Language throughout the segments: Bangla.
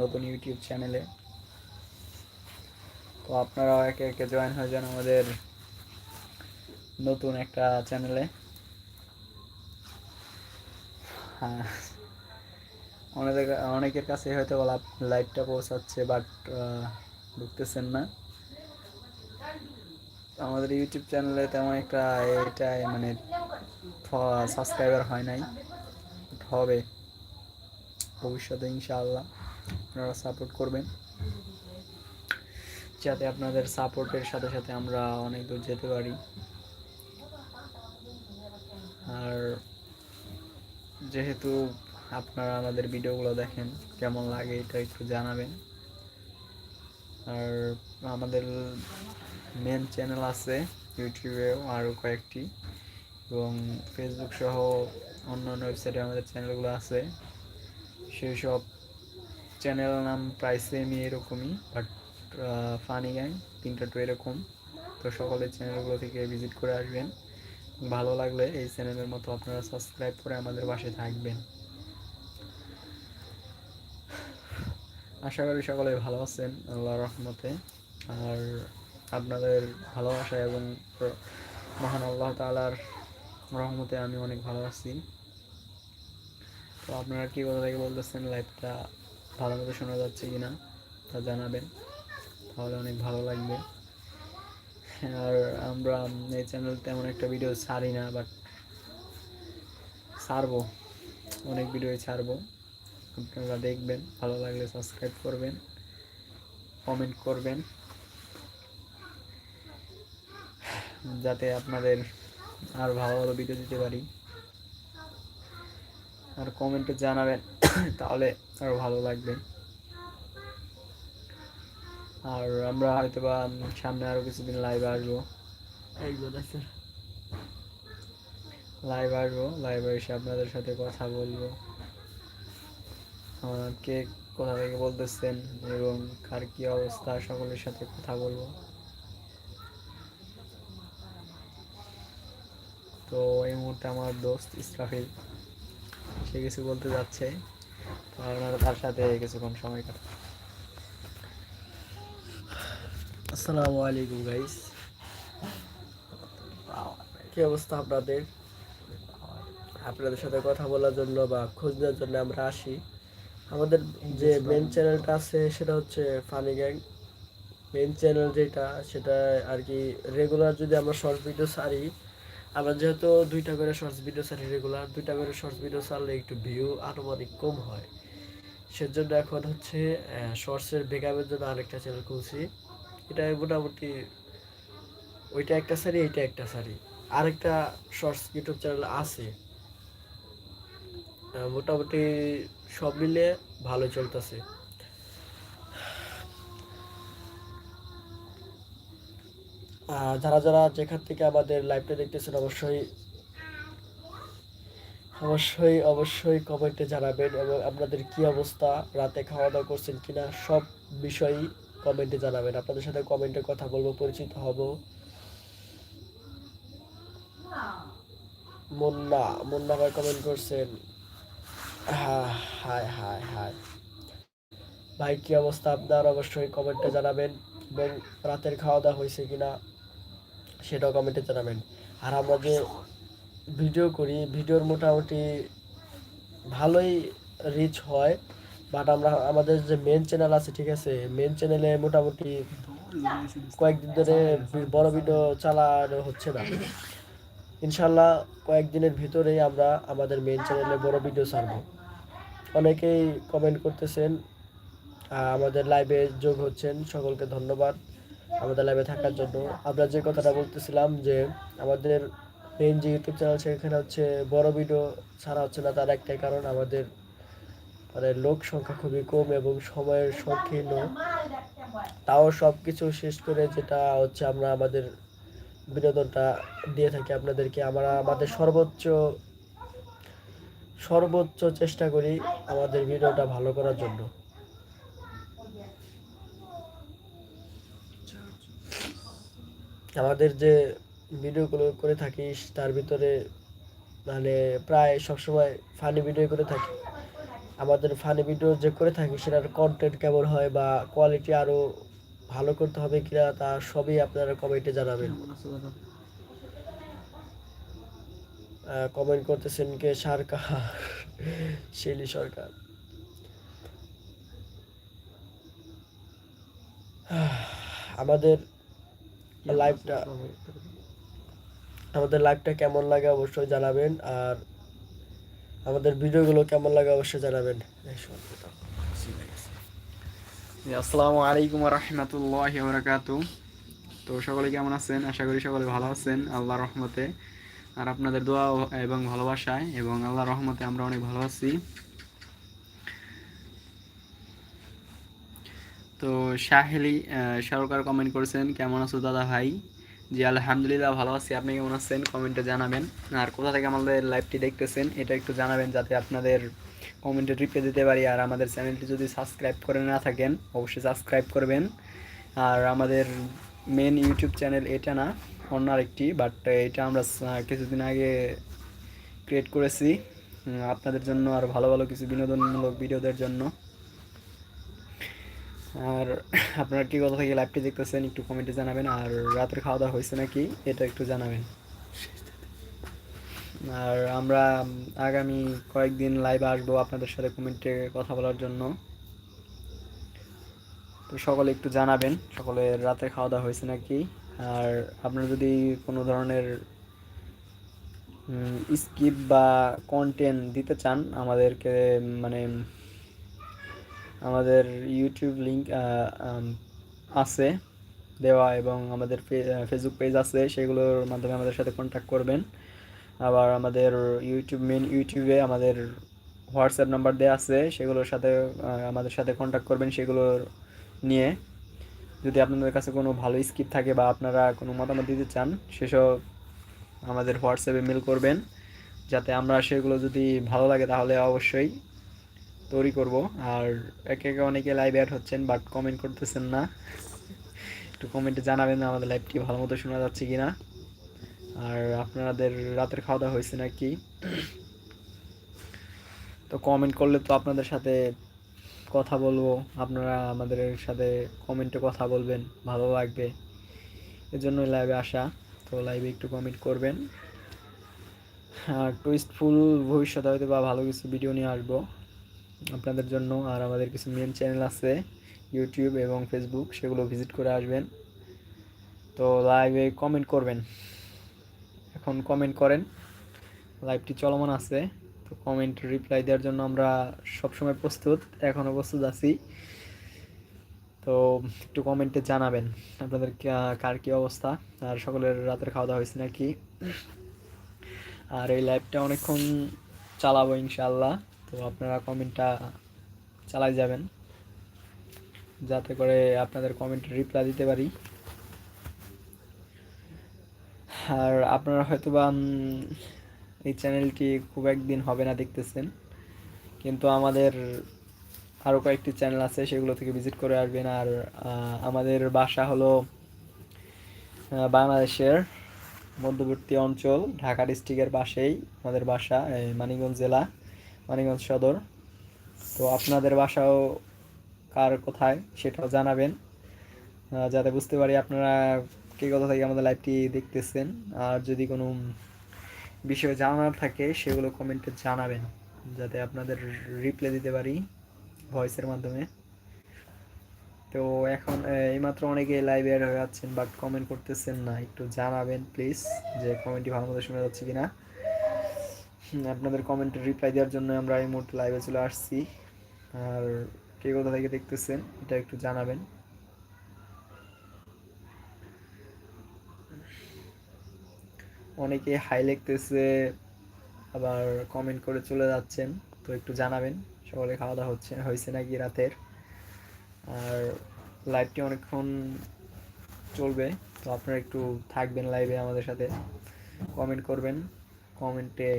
নতুন ইউটিউব চ্যানেলে তো আপনারাও একে একে জয়েন হয়ে যান আমাদের নতুন একটা চ্যানেলে হ্যাঁ অনেকের অনেকের কাছে হয়তো লাইভটা পৌঁছাচ্ছে বাট ঢুকতেছেন না। আমাদের ইউটিউব চ্যানেলে তেমন একটা এটাই মানে সাবস্ক্রাইবার হয় নাই হবে। ভবিষ্যতে ইনশাআল্লাহ। আপনারা সাপোর্ট করবেন। যাতে আপনাদের সাপোর্টের সাথে সাথে আমরা অনেক দূর যেতে পারি। আর যেহেতু আপনারা আমাদের ভিডিওগুলো দেখেন, কেমন লাগে এটা একটু জানাবেন। আর আমাদের মেন চ্যানেল আছে ইউটিউবেও আরও কয়েকটি। এবং ফেসবুক সহ অন্য অন্য ওয়েবসাইটে আমাদের চ্যানেলগুলো আছে। সেই সব চ্যানেল নাম প্রায় সেমই এরকমই বাট ফানি গ্যাং তিনটা টু এরকম। তো সকলের চ্যানেলগুলো থেকে ভিজিট করে আসবেন। ভালো লাগলে এই চ্যানেলের মতো আপনারা সাবস্ক্রাইব করে আমাদের পাশে থাকবেন। আশা করি সকলে ভালো আছেন আল্লাহ রহমতে। আর আপনাদের ভালোবাসা এবং মহান আল্লাহ তালার রহমতে আমি অনেক ভালো আছি। তো আপনারা কি কথা থেকে বলতেছেন? লাইভটা ভালো মতো শোনা যাচ্ছে কি না তা জানাবেন। তাহলে অনেক ভালো লাগবে। আর আমরা এই চ্যানেল তেমন একটা ভিডিও ছাড়ি না বাট ছাড়বো। অনেক ভিডিও ছাড়বো। আপনারা দেখবেন, ভালো লাগলে সাবস্ক্রাইব করবেন কমেন্ট করবেন। যাতে আপনাদের আর ভালো ভালো ভিডিও দিতে পারি। আর কমেন্টে জানাবেন। তাহলে আরও ভালো লাগবে। আর আমরা হয়তো বা সামনে আরও কিছুদিন লাইভে আসব। লাইভ আসব লাইভে এসে আপনাদের সাথে কথা বলব। কে কোথা থেকে বলতেছেন এবং কার কি অবস্থা সকলের সাথে কথা বলব। তো এই মুহূর্তে আমার দোস্ত ইসরাফিল সে কিছু বলতে যাচ্ছে। তার সাথে কিছুক্ষণ সময় কাটান আসসালামু আলাইকুম গাইস কি অবস্থা আপনাদের? আপনাদের সাথে কথা বলার জন্য বা খোঁজ নেওয়ার জন্য আমরা আসি। আমাদের যে মেন চ্যানেলটা আছে, সেটা হচ্ছে ফানি গ্যাং মেন চ্যানেল যেটা, সেটা আর কি রেগুলার যদি আমরা শর্ট ভিডিও ছাড়ি আমরা যেহেতু দুইটা করে শর্টস ভিডিও ছাড়ি রেগুলার দুইটা করে শর্টস ভিডিও ছাড়লে একটু ভিউ আনুমানিক কম হয়। সেজন্য এখন হচ্ছে শর্টসের বেকআপের জন্য আরেকটা চ্যানেল খুলছি। এটা মোটামুটি ওইটা একটা সারি এইটা একটা সারি আরেকটা শর্টস ইউটিউব চ্যানেল আছে। মোটামুটি সব মিলে ভালো চলতেছে। যারা যারা যেখান থেকে আমাদের লাইভটা দেখতেছেন, অবশ্যই অবশ্যই অবশ্যই কমেন্টে জানাবেন এবং আপনাদের কি অবস্থা? রাতে খাওয়া দাওয়া করছেন কিনা? সব বিষয়ই কমেন্টে জানাবেন। আপনাদের সাথে কমেন্টে কথা বলব, পরিচিত হব। মুন্না মুন্না ভাই কমেন্ট করছেন। হ্যাঁ হাই হাই ভাই, কি অবস্থা আপনার? অবশ্যই কমেন্টে জানাবেন। এবং রাতের খাওয়া দাওয়া হয়েছে কিনা? সেটাও কমেন্টে জানাবেন। আর আমরা যে ভিডিও করি ভিডিওর মোটামুটি ভালোই রিচ হয় বাট আমরা, আমাদের যে মেন চ্যানেল আছে, ঠিক আছে মেন চ্যানেলে মোটামুটি কয়েকদিন ধরে বড় ভিডিও চালানো হচ্ছে না। ইনশাল্লাহ কয়েকদিনের ভিতরেই আমরা আমাদের মেন চ্যানেলে বড় ভিডিও ছাড়বো। অনেকেই কমেন্ট করতেছেন আমাদের লাইভে যোগ হচ্ছেন, সকলকে ধন্যবাদ। আমাদের লাইভে থাকার জন্য। আমরা যে কথাটা বলতেছিলাম যে, আমাদের মেন যে ইউটিউব চ্যানেল সেখানে হচ্ছে বড় ভিডিও ছাড়া হচ্ছে না তার একটাই কারণ আমাদের মানে লোক সংখ্যা খুবই কম এবং সময়ের সংকীর্ণ। তাও সব কিছু শেষ করে যেটা হচ্ছে আমরা আমাদের বিনোদনটা দিয়ে থাকি আপনাদেরকে। আমরা আমাদের সর্বোচ্চ সর্বোচ্চ চেষ্টা করি আমাদের ভিডিওটা ভালো করার জন্য। আমাদের যে ভিডিওগুলো করে থাকিস, তার ভিতরে মানে প্রায় সবসময় ফানি ভিডিও করে থাকি। আমাদের ফানি ভিডিও যে করে থাকি, সেটার কন্টেন্ট কেমন হয় বা কোয়ালিটি আরও ভালো করতে হবে কিনা, তা সবই আপনারা কমেন্টে জানাবেন। কমেন্ট করতেছেন কে? সরকার। শিলি সরকার। আমাদের লাইভটা আমাদের লাইভটা কেমন লাগে অবশ্যই জানাবেন, আর আমাদের ভিডিওগুলো কেমন লাগে অবশ্যই জানাবেন। আসসালামু আলাইকুম রহমতুল্লাহ বরাকাতু তো সকলে কেমন আছেন? আশা করি সকলে ভালো আছেন আল্লাহ রহমতে। আর আপনাদের দোয়া এবং ভালোবাসায় এবং আল্লাহ রহমতে আমরা অনেক ভালো আছি। তো আহ, সরকার কমেন্ট করেছেন কেমন আছো দাদা ভাই? জি আলহামদুলিল্লাহ ভালো আছি। আপনি কেমন আছেন? কমেন্টে জানাবেন। আর কোথা থেকে আমাদের লাইভটি দেখতেছেন এটা একটু জানাবেন যাতে আপনাদের কমেন্টে রিপ্লাই দিতে পারি। আর আমাদের চ্যানেলটি যদি সাবস্ক্রাইব করে না থাকেন অবশ্যই সাবস্ক্রাইব করবেন। আর আমাদের মেন ইউটিউব চ্যানেল এটা না অন্য আরেকটি বাট এটা আমরা কিছুদিন আগে ক্রিয়েট করেছি। আপনাদের জন্য আর ভালো ভালো কিছু বিনোদনমূলক ভিডিওদের জন্য। আর আপনারা কি কথা থেকে লাইভটি দেখতেছেন, একটু কমেন্টে জানাবেন। আর রাতের খাওয়া দাওয়া হয়েছে নাকি, এটা একটু জানাবেন। আর আমরা আগামী কয়েকদিন লাইভে আসব আপনাদের সাথে কমেন্টে কথা বলার জন্য। তো সকলে একটু জানাবেন, সকলে রাতে খাওয়া দাওয়া হয়েছে নাকি। আর আপনারা যদি কোনো ধরনের স্কিপ বা কন্টেন্ট দিতে চান, আমাদেরকে মানে আমাদের ইউটিউব লিঙ্ক আছে দেওয়া এবং আমাদের ফেসবুক পেজ আছে, সেগুলোর মাধ্যমে আমাদের সাথে কন্ট্যাক্ট করবেন। আবার আমাদের ইউটিউব মেন ইউটিউবে আমাদের হোয়াটসঅ্যাপ নাম্বার দেওয়া আছে, সেগুলোর সাথে আমাদের সাথে কন্ট্যাক্ট করবেন সেগুলোর নিয়ে। যদি আপনাদের কাছে কোনো ভালো স্কিপ থাকে বা আপনারা কোনো মতামত দিতে চান, সেসব আমাদের হোয়াটসঅ্যাপে মেল করবেন। যাতে আমরা সেগুলো যদি ভালো লাগে তাহলে অবশ্যই তৈরি করব। আর একে একে অনেকে লাইভ অ্যাড হচ্ছেন বাট কমেন্ট করতেছেন না। একটু কমেন্টে জানাবেন আমাদের লাইভটি ভালো মতো শোনা যাচ্ছে কি না আর আপনাদের রাতের খাওয়া দাওয়া হয়েছে নাকি? তো কমেন্ট করলে তো আপনাদের সাথে কথা বলব। আপনারা আমাদের সাথে কমেন্টে কথা বলবেন, ভালো লাগবে। এজন্যই লাইভে আসা। তো লাইভে একটু কমেন্ট করবেন। আর টুইস্টফুল ভবিষ্যতে হয়তো বা ভালো কিছু ভিডিও নিয়ে আসব। আপনাদের জন্য আর আমাদের কিছু মেন চ্যানেল আছে ইউটিউব এবং ফেসবুক সেগুলো ভিজিট করে আসবেন। তো লাইভে কমেন্ট করবেন। এখন কমেন্ট করেন। লাইভটি চলমান আছে। তো কমেন্ট রিপ্লাই দেওয়ার জন্য আমরা সবসময় প্রস্তুত। এখনও প্রস্তুত আছি। তো একটু কমেন্টে জানাবেন আপনাদের কার কী অবস্থা? আর সকলের রাতের খাওয়া দাওয়া হয়েছে নাকি? আর এই লাইভটা অনেকক্ষণ চালাবো ইনশাল্লাহ তো আপনারা কমেন্টটা চালাই যাবেন। যাতে করে আপনাদের কমেন্ট রিপ্লাই দিতে পারি। আর আপনারা হয়তো বা এই চ্যানেলটি খুব একদিন হবে না দেখতেছেন। কিন্তু আমাদের আরও কয়েকটি চ্যানেল আছে, সেগুলো থেকে ভিজিট করে আসবেন। আর আমাদের বাসা হলো বাংলাদেশের মধ্যবর্তী অঞ্চল, ঢাকা ডিস্ট্রিক্টের পাশেই আমাদের বাসা, এই মানিকগঞ্জ জেলা। মানিকগঞ্জ সদর। তো আপনাদের বাসাও কার কোথায় সেটাও জানাবেন। যাতে বুঝতে পারি আপনারা কে কোথা থেকে আমাদের লাইভটি দেখতেছেন। আর যদি কোনো বিষয়ে জানার থাকে, সেগুলো কমেন্টে জানাবেন। যাতে আপনাদের রিপ্লাই দিতে পারি ভয়েসের মাধ্যমে। তো এখন এইমাত্র অনেকে লাইভ এড হয়ে যাচ্ছেন বাট কমেন্ট করতেছেন না। একটু জানাবেন প্লিজ যে কমেন্টটি ভালো মতো শোনা যাচ্ছে কিনা। আপনাদের কমেন্টের রিপ্লাই দেওয়ার জন্য আমরা এই মুহূর্তে লাইভে চলে আসছি। আর কে কোথা থেকে দেখতেছেন, এটা একটু জানাবেন। অনেকে হাই লিখতেছে, আবার কমেন্ট করে চলে যাচ্ছেন, তো একটু জানাবেন, সকালে খাওয়া দাওয়া হচ্ছে, হয়েছে নাকি রাতের? আর লাইভটি অনেকক্ষণ চলবে, তো আপনারা একটু থাকবেন লাইভে আমাদের সাথে। কমেন্ট করবেন কমেন্টে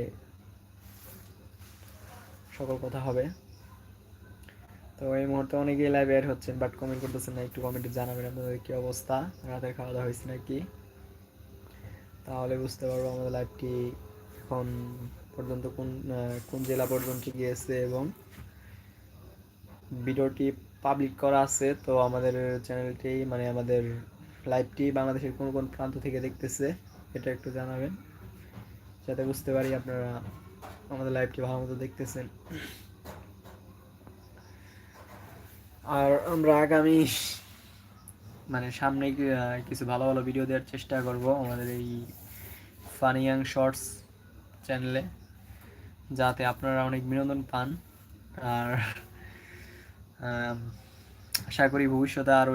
সকল কথা হবে। তো এই মুহূর্তে অনেকেই লাইভ অ্যাড হচ্ছেন বাট কমেন্ট করতেছেন না, একটু কমেন্টে জানাবেন আপনাদের কি অবস্থা? রাতের খাওয়া দাওয়া হয়েছে নাকি? তাহলে বুঝতে পারব আমাদের লাইভটি এখন পর্যন্ত কোন কোন জেলা পর্যন্ত গিয়েছে এবং ভিডিওটি পাবলিক করা আছে, তো আমাদের চ্যানেলটি মানে আমাদের লাইভটি বাংলাদেশের কোন কোন প্রান্ত থেকে দেখতেছে, এটা একটু জানাবেন। যাতে বুঝতে পারি আপনারা আমাদের লাইভটি ভালো মতো দেখতেছেন। আর আমরা আগামী মানে সামনে কিছু ভালো ভালো ভিডিও দেওয়ার চেষ্টা করব আমাদের এই ফানিয়াং শর্টস চ্যানেলে যাতে আপনারা অনেক বিনোদন পান। আর আশা করি ভবিষ্যতে আরও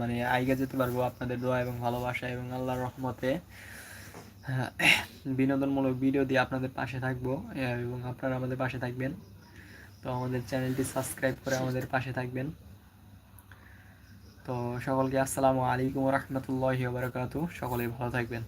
মানে আইগে যেতে পারব আপনাদের দোয়া এবং ভালোবাসা এবং আল্লাহর রহমতে। বিনোদনমূলক ভিডিও দিয়ে আপনাদের পাশে থাকব এবং আপনারা আমাদের পাশে থাকবেন। তো আমাদের চ্যানেলটি সাবস্ক্রাইব করে আমাদের পাশে থাকবেন। তো সকলকে আসসালামু আলাইকুম রহমতুল্লাহি বারকাত সকলেই ভালো থাকবেন।